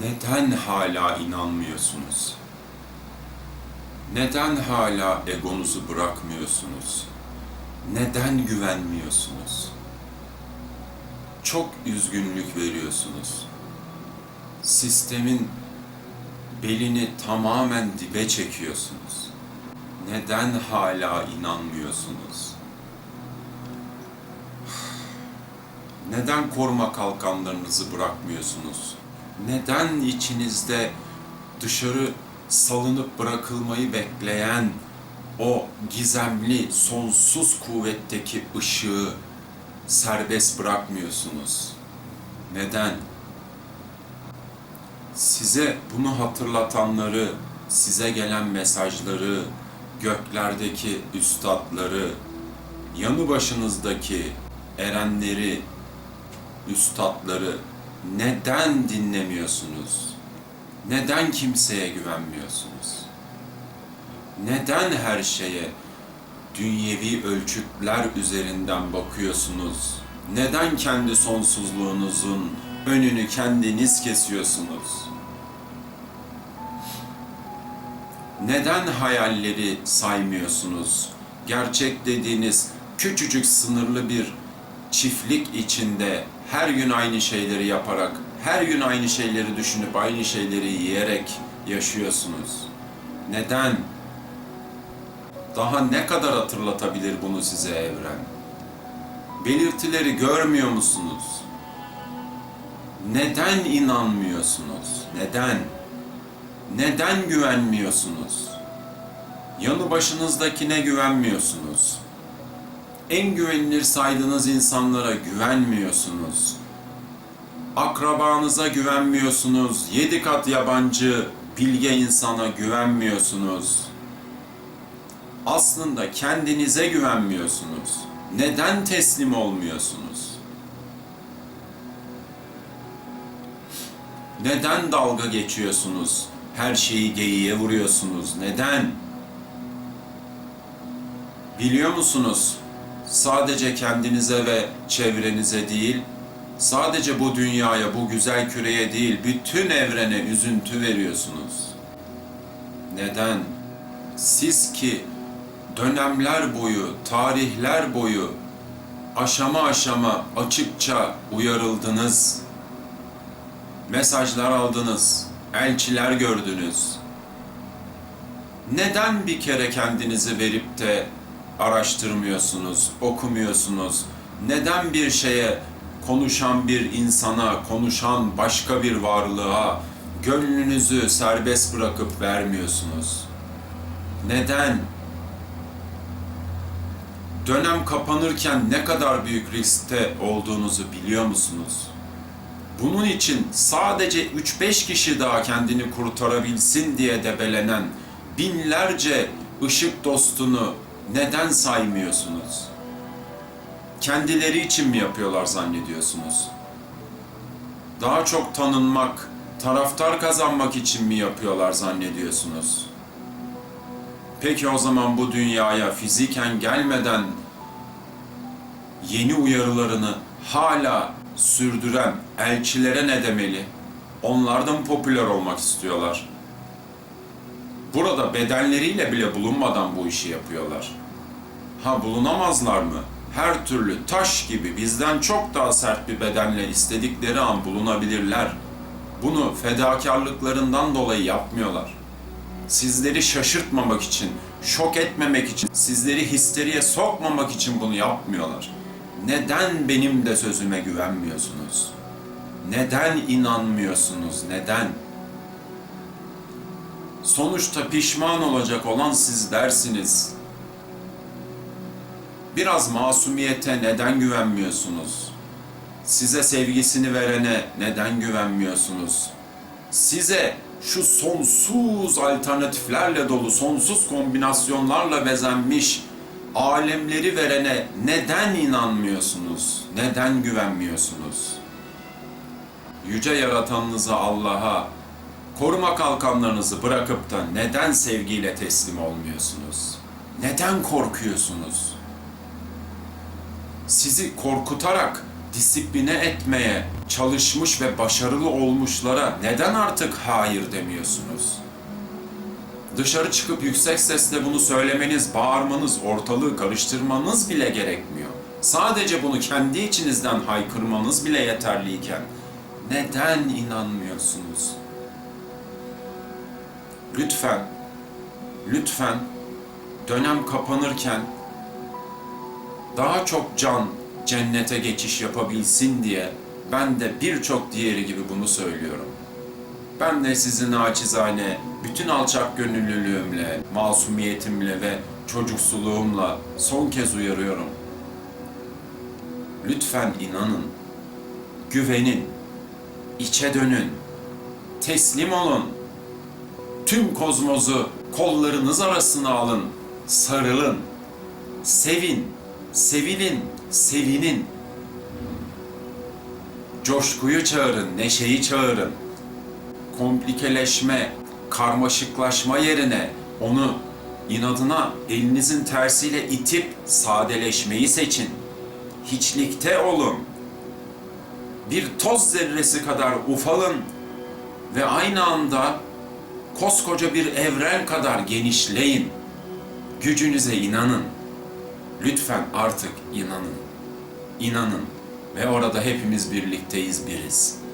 Neden hala inanmıyorsunuz? Neden hala egonuzu bırakmıyorsunuz? Neden güvenmiyorsunuz? Çok üzgünlük veriyorsunuz. Sistemin belini tamamen dibe çekiyorsunuz. Neden hala inanmıyorsunuz? Neden koruma kalkanlarınızı bırakmıyorsunuz? Neden içinizde dışarı salınıp bırakılmayı bekleyen o gizemli, sonsuz kuvvetteki ışığı serbest bırakmıyorsunuz? Neden? Size bunu hatırlatanları, size gelen mesajları, göklerdeki üstadları, yanı başınızdaki erenleri, üstadları neden dinlemiyorsunuz? Neden kimseye güvenmiyorsunuz? Neden her şeye dünyevi ölçütler üzerinden bakıyorsunuz? Neden kendi sonsuzluğunuzun önünü kendiniz kesiyorsunuz? Neden hayalleri saymıyorsunuz? Gerçek dediğiniz küçücük sınırlı bir çiftlik içinde her gün aynı şeyleri yaparak, her gün aynı şeyleri düşünüp aynı şeyleri yiyerek yaşıyorsunuz. Neden? Daha ne kadar hatırlatabilir bunu size evren? Belirtileri görmüyor musunuz? Neden inanmıyorsunuz? Neden? Neden güvenmiyorsunuz? Yanı başınızdakine güvenmiyorsunuz. En güvenilir saydığınız insanlara güvenmiyorsunuz. Akrabanıza güvenmiyorsunuz. Yedi kat yabancı bilge insana güvenmiyorsunuz. Aslında kendinize güvenmiyorsunuz. Neden teslim olmuyorsunuz? Neden dalga geçiyorsunuz? Her şeyi geyiğe vuruyorsunuz. Neden? Biliyor musunuz? Sadece kendinize ve çevrenize değil, sadece bu dünyaya, bu güzel küreye değil, bütün evrene üzüntü veriyorsunuz. Neden? Siz ki dönemler boyu, tarihler boyu aşama aşama açıkça uyarıldınız. Mesajlar aldınız, elçiler gördünüz. Neden bir kere kendinizi verip de araştırmıyorsunuz, okumuyorsunuz? Neden bir şeye, konuşan bir insana, konuşan başka bir varlığa gönlünüzü serbest bırakıp vermiyorsunuz? Neden? Dönem kapanırken ne kadar büyük riskte olduğunuzu biliyor musunuz? Bunun için sadece 3-5 kişi daha kendini kurtarabilsin diye debelenen binlerce ışık dostunu neden saymıyorsunuz? Kendileri için mi yapıyorlar zannediyorsunuz? Daha çok tanınmak, taraftar kazanmak için mi yapıyorlar zannediyorsunuz? Peki o zaman bu dünyaya fiziken gelmeden yeni uyarılarını hala sürdüren elçilere ne demeli? Onlar da mı popüler olmak istiyorlar? Burada bedenleriyle bile bulunmadan bu işi yapıyorlar. Ha bulunamazlar mı? Her türlü taş gibi bizden çok daha sert bir bedenle istedikleri an bulunabilirler. Bunu fedakarlıklarından dolayı yapmıyorlar. Sizleri şaşırtmamak için, şok etmemek için, sizleri histeriye sokmamak için bunu yapmıyorlar. Neden benim de sözüme güvenmiyorsunuz? Neden inanmıyorsunuz? Neden? Sonuçta pişman olacak olan siz dersiniz. Biraz masumiyete neden güvenmiyorsunuz? Size sevgisini verene neden güvenmiyorsunuz? Size şu sonsuz alternatiflerle dolu, sonsuz kombinasyonlarla bezenmiş alemleri verene neden inanmıyorsunuz? Neden güvenmiyorsunuz? Yüce yaratanınıza Allah'a koruma kalkanlarınızı bırakıp da neden sevgiyle teslim olmuyorsunuz? Neden korkuyorsunuz? Sizi korkutarak disipline etmeye çalışmış ve başarılı olmuşlara neden artık hayır demiyorsunuz? Dışarı çıkıp yüksek sesle bunu söylemeniz, bağırmanız, ortalığı karıştırmanız bile gerekmiyor. Sadece bunu kendi içinizden haykırmanız bile yeterliyken neden inanmıyorsunuz? Lütfen, lütfen dönem kapanırken daha çok can cennete geçiş yapabilsin diye ben de birçok diğeri gibi bunu söylüyorum. Ben de sizi naçizane bütün alçak gönüllülüğümle, masumiyetimle ve çocuksuluğumla son kez uyarıyorum. Lütfen inanın, güvenin, içe dönün, teslim olun. Tüm kozmozu kollarınız arasına alın, sarılın, sevin, sevilin, sevinin. Coşkuyu çağırın, neşeyi çağırın. Komplikeleşme, karmaşıklaşma yerine onu inadına elinizin tersiyle itip sadeleşmeyi seçin. Hiçlikte olun. Bir toz zerresi kadar ufalın ve aynı anda koskoca bir evren kadar genişleyin. Gücünüze inanın. Lütfen artık inanın. İnanın ve orada hepimiz birlikteyiz biriz.